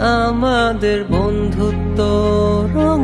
আমাদের বন্ধুত্ব রঙিন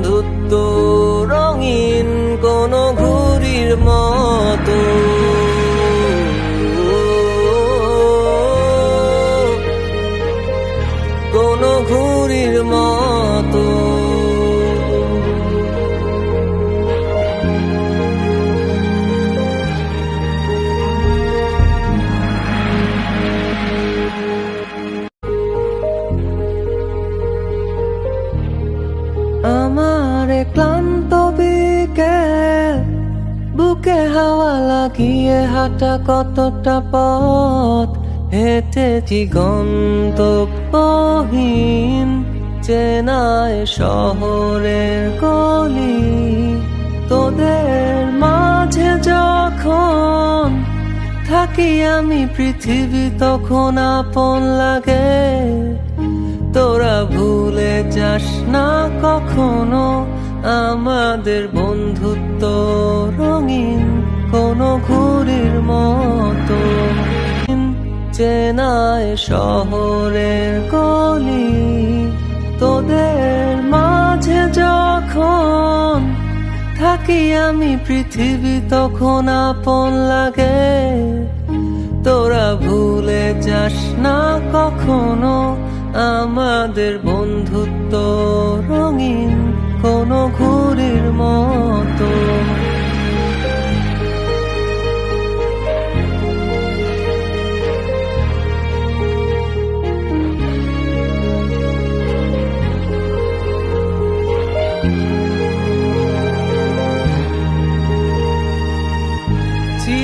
ঘুরির হাওয়া লাগিয়ে হাঁটা কতটা পথ? হেঁটেছি গন্তব্যহীন চেনায় শহরের গলি। তোদের মাঝে যখন থাকি আমি পৃথিবী, তখন আপন লাগে। তোরা ভুলে যাস না কখনো আমাদের বন্ধুত্ব রঙিন, কোনো ঘুরির মতো। চেনায় শহরের গলি, তোদের মাঝে যখন থাকি আমি পৃথিবী, তখন আপন লাগে। তোরা ভুলে যাস না কখনো আমাদের বন্ধুত্ব।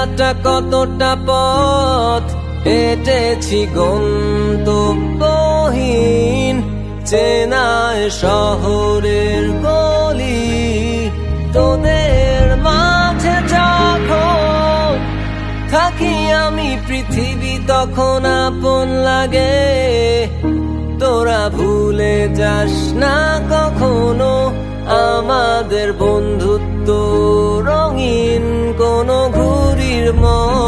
বেলাটা কতটা পথ? হেঁটেছি গন্তব্যহীন চেনায় শহরের গলি। তোদের মাঝে যখন থাকি আমি, পৃথিবী তখন আপন লাগে। তোরা ভুলে যাস না কখনো আমাদের বন্ধুত্ব রঙিন কোনো ঘুম 梦。